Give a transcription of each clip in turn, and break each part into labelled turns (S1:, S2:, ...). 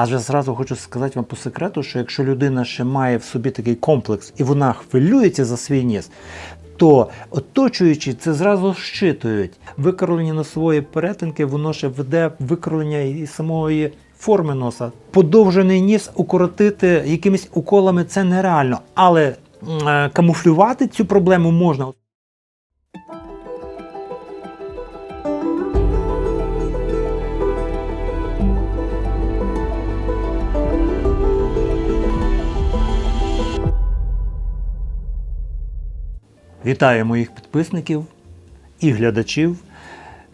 S1: Адже зразу хочу сказати вам по секрету, що якщо людина ще має в собі такий комплекс і вона хвилюється за свій ніс, то оточуючи це зразу щитують. Викривлення носової перетинки, воно ще веде викривлення і самої форми носа. Подовжений ніс укоротити якимись уколами це нереально, але е, камуфлювати цю проблему можна. Вітаю моїх підписників і глядачів.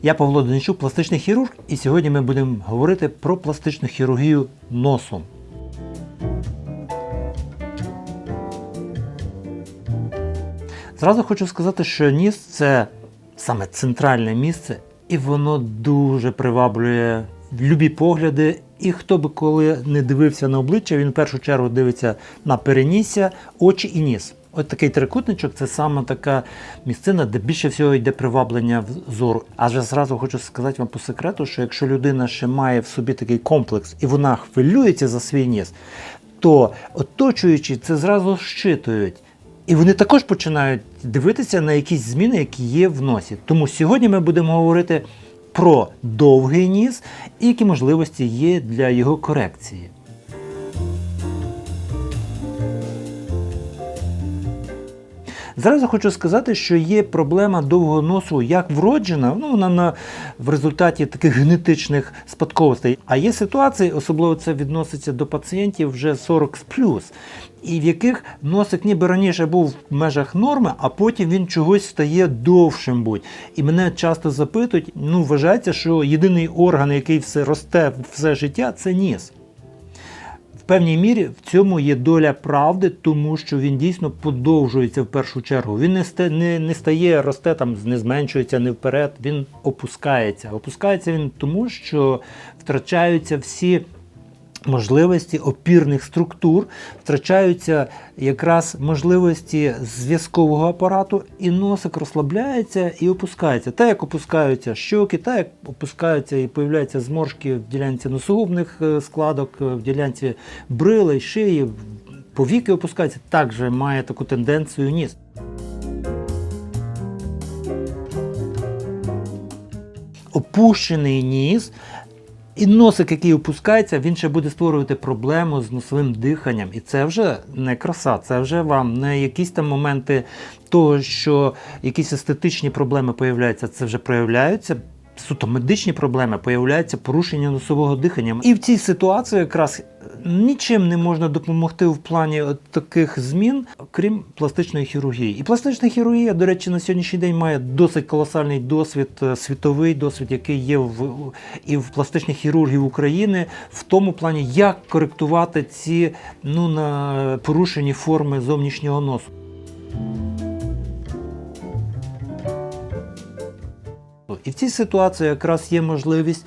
S1: Я Павло Деничук, пластичний хірург, і сьогодні ми будемо говорити про пластичну хірургію носу. Зразу хочу сказати, що ніс це саме центральне місце, і воно дуже приваблює любі погляди. І хто би коли не дивився на обличчя, він в першу чергу дивиться на перенісся, очі і ніс. От такий трикутничок це саме така місцина, де більше всього йде приваблення зору. Адже зразу хочу сказати вам по секрету, що якщо людина ще має в собі такий комплекс і вона хвилюється за свій ніс, то оточуючи це зразу щитують. І вони також починають дивитися на якісь зміни, які є в носі. Тому сьогодні ми будемо говорити про довгий ніс і які можливості є для його корекції. Зразу хочу сказати, що є проблема довгого носу як вроджена, ну вона на, в результаті таких генетичних спадковостей. А є ситуації, особливо це відноситься до пацієнтів вже 40 плюс, і в яких носик ніби раніше був в межах норми, а потім він чогось стає довшим будь. І мене часто запитують: ну вважається, що єдиний орган, який все росте все життя, це ніс. Певній мірі в цьому є доля правди, тому що він дійсно подовжується в першу чергу. Він не, сте не, не стає, росте там, не зменшується, не вперед, він опускається. Опускається він тому, що втрачаються всі можливості опірних структур, втрачаються якраз можливості зв'язкового апарату, і носик розслабляється і опускається. Так як опускаються щоки, так як опускаються і появляються зморшки в ділянці носогубних е, складок, е, в ділянці брилей, шиї, повіки опускаються, також має таку тенденцію ніс. Опущений ніс і носик, який опускається, він ще буде створювати проблему з носовим диханням. І це вже не краса, це вже вам не якісь там моменти того, що якісь естетичні проблеми появляються, це вже проявляються. Суто медичні проблеми появляються порушення носового дихання. І в цій ситуації якраз нічим не можна допомогти в плані таких змін, крім пластичної хірургії. І пластична хірургія, до речі, на сьогоднішній день має досить колосальний досвід, е, світовий досвід, який є в і в пластичних хірургів України, в тому плані, як коректувати ці ну, на порушені форми зовнішнього носу. І в цій ситуації якраз є можливість,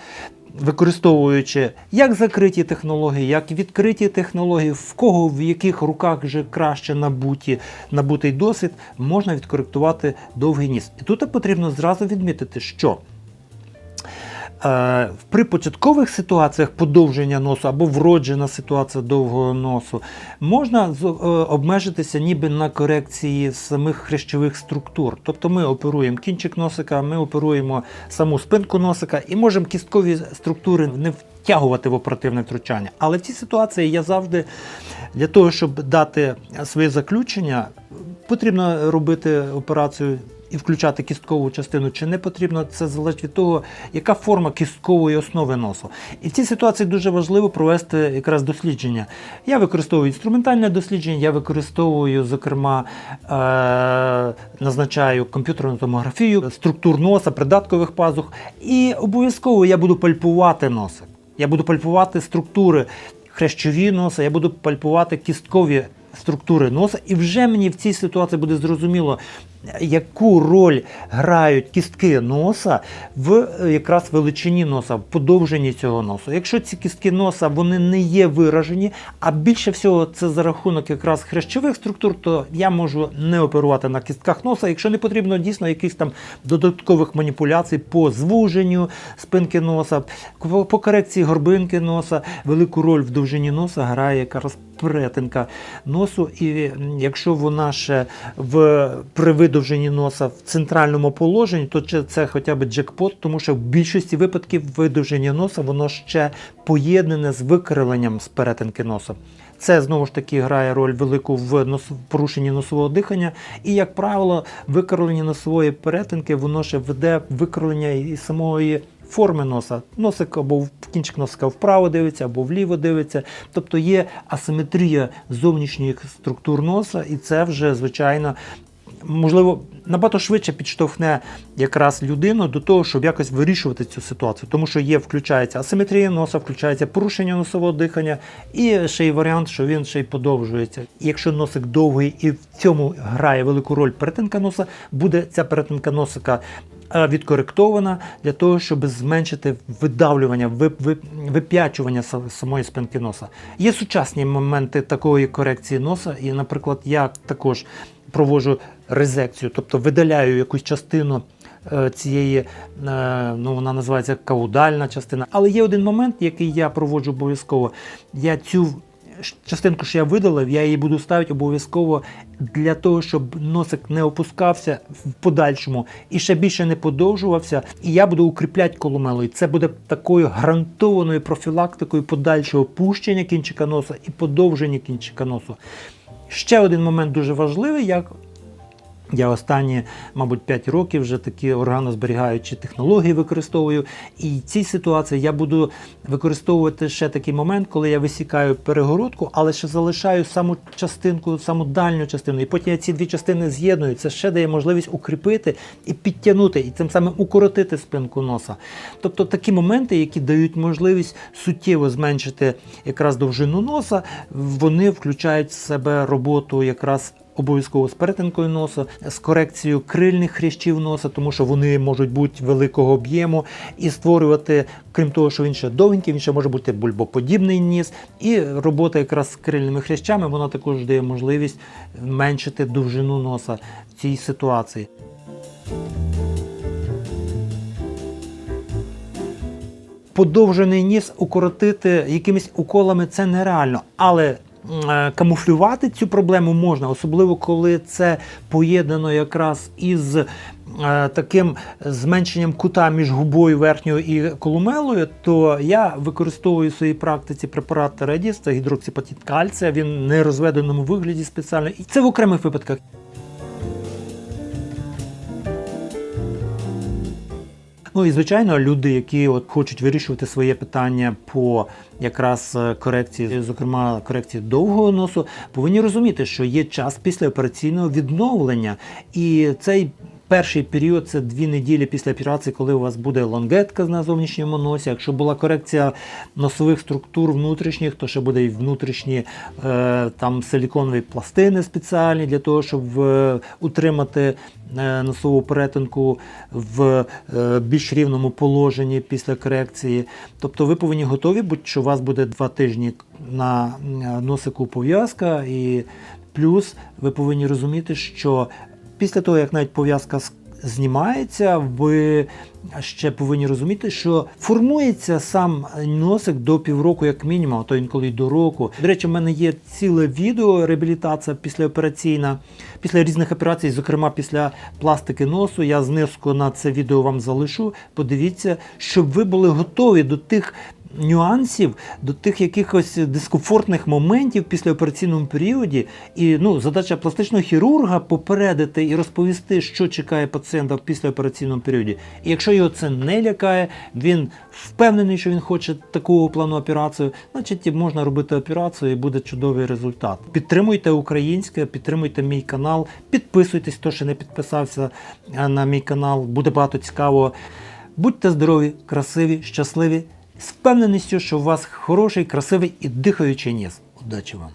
S1: використовуючи як закриті технології, як відкриті технології, в кого в яких руках вже краще набуті, набутий досвід, можна відкоректувати довгий ніс. І тут потрібно зразу відмітити, що При початкових ситуаціях подовження носу або вроджена ситуація довгого носу можна е, обмежитися ніби на корекції самих хрящових структур. Тобто ми оперуємо кінчик носика, ми оперуємо саму спинку носика і можемо кісткові структури не втягувати в оперативне втручання. Але в цій ситуації я завжди для того, щоб дати своє заключення, потрібно робити операцію і включати кісткову частину чи не потрібно, це залежить від того, яка форма кісткової основи носу. І в цій ситуації дуже важливо провести якраз дослідження. Я використовую інструментальне дослідження, я використовую, зокрема, е- назначаю комп'ютерну томографію, структур носа, придаткових пазух. І обов'язково я буду пальпувати носик. Я буду пальпувати структури хрящові носа, я буду пальпувати кісткові структури носа, і вже мені в цій ситуації буде зрозуміло, яку роль грають кістки носа в е, якраз величині носа, в подовженні цього носу. Якщо ці кістки носа вони не є виражені, а більше всього це за рахунок якраз хрящових структур, то я можу не оперувати на кістках носа, якщо не потрібно дійсно якихось там додаткових маніпуляцій по звуженню спинки носа, по корекції горбинки носа, велику роль в довжині носа грає якраз перетинка носу, і якщо вона ще в при видовженні носа в центральному положенні, то це, хоча б джекпот, тому що в більшості випадків видовження носа воно ще поєднане з викривленням з перетинки носа. Це знову ж таки грає роль велику в нос... порушенні носового дихання. І, як правило, викривлення носової перетинки воно ще веде викривлення і самої форми носа. Носик або в- кінчик носика вправо дивиться, або вліво дивиться. Тобто є асиметрія зовнішніх структур носа, і це вже звичайно. Можливо, набагато швидше підштовхне якраз людину до того, щоб якось вирішувати цю ситуацію, тому що є, включається асиметрія носа, включається порушення носового дихання, і ще й варіант, що він ще й подовжується. Якщо носик довгий і в цьому грає велику роль перетинка носа, буде ця перетинка носика е, відкоректована для того, щоб зменшити видавлювання, ви- ви- вип'ячування самої спинки носа. Є сучасні моменти такої корекції носа, і, наприклад, я також проводжу резекцію, тобто видаляю якусь частину е, цієї, е, ну вона називається каудальна частина. Але є один момент, який я проводжу обов'язково. Я цю частинку, що я видалив, я її буду ставити обов'язково для того, щоб носик не опускався в подальшому і ще більше не подовжувався. І я буду укріпляти коломелу. І це буде такою гарантованою профілактикою подальшого пущення кінчика носа і подовження кінчика носу. Ще один момент дуже важливий, як я останні, мабуть, 5 років вже такі органозберігаючі технології використовую. І в цій ситуації я буду використовувати ще такий момент, коли я висікаю перегородку, але ще залишаю саму частинку, саму дальню частину. І потім я ці дві частини з'єдную. Це ще дає можливість укріпити і підтягнути, і тим самим укоротити спинку носа. Тобто такі моменти, які дають можливість суттєво зменшити якраз довжину носа, вони включають в себе роботу якраз обов'язково з перетинкою носа, з корекцією крильних хрящів носа, тому що вони можуть бути великого об'єму і створювати, крім того, що він ще довгенький, він ще може бути бульбоподібний ніс. І робота якраз з крильними хрящами вона також дає можливість зменшити довжину носа в цій ситуації. подовжений ніс укоротити якимись уколами це нереально. Але камуфлювати цю проблему можна, особливо коли це поєднано якраз із е, таким зменшенням кута між губою верхньою і колумелою, то я використовую в своїй практиці препарат Редіс, це гідроксипатіт кальція, він не розведеному вигляді спеціально. І це в окремих випадках. Ну і звичайно, люди, які от хочуть вирішувати своє питання по якраз е, корекції, зокрема корекції довгого носу, повинні розуміти, що є час післяопераційного відновлення, і цей. Перший період це дві неділі після операції, коли у вас буде лонгетка на зовнішньому носі. Якщо була корекція носових структур внутрішніх, то ще буде і внутрішні е, там силіконові пластини спеціальні для того, щоб е, утримати е, носову перетинку в е, більш рівному положенні після корекції. Тобто ви повинні готові бути, що у вас буде два тижні на е, носику пов'язка, і плюс ви повинні розуміти, що після того, як навіть пов'язка знімається, ви ще повинні розуміти, що формується сам носик до півроку, як мінімум, а то інколи й до року. До речі, в мене є ціле відео реабілітація післяопераційна, після різних операцій, зокрема після пластики носу. Я знизку на це відео вам залишу. Подивіться, щоб ви були готові до тих нюансів, до тих якихось дискомфортних моментів після операційному періоді. І ну, задача пластичного хірурга попередити і розповісти, що чекає пацієнта в післяопераційному періоді. І якщо його це не лякає, він впевнений, що він хоче такого плану операцію, значить можна робити операцію і буде чудовий результат. Підтримуйте українське, підтримуйте мій канал, підписуйтесь, хто ще не підписався е, на мій канал, буде багато цікавого. Будьте здорові, красиві, щасливі, з впевненістю, що у вас хороший, красивий і дихаючий ніс. Удачі вам!